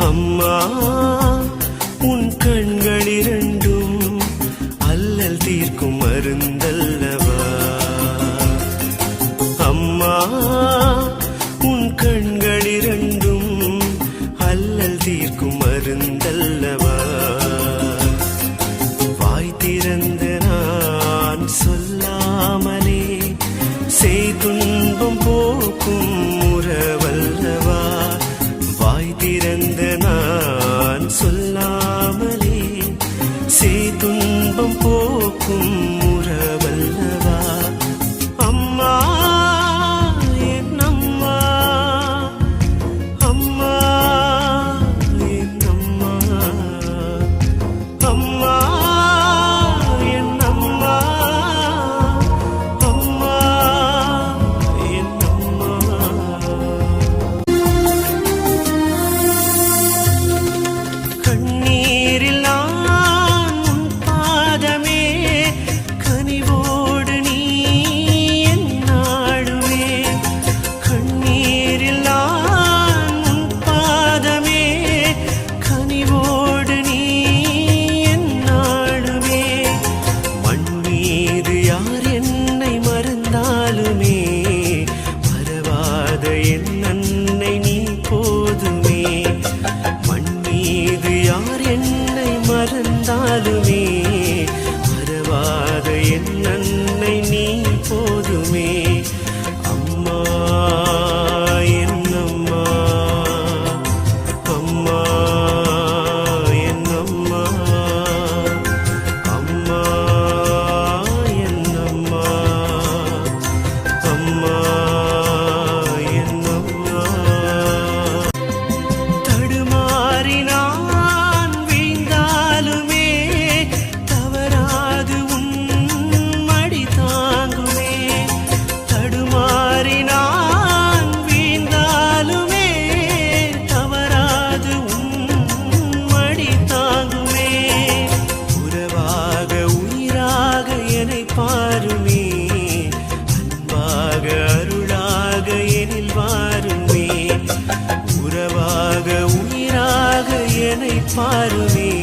அம்மா உன் கண்கள் இரண்டும் அல்லல் தீர்க்கும் மருந்தல்லவா? அம்மா உன் கண்கள் இரண்டும் அல்லல் தீர்க்கும் மருந்தல்லவா? வாய் திறந்த நான் சொல்லாமலே செய்துன்பம் போக்கும் துன்பம் போக்கும் தாழுவே பாருமே. உறவாக உயிராக என்னை பாருமே.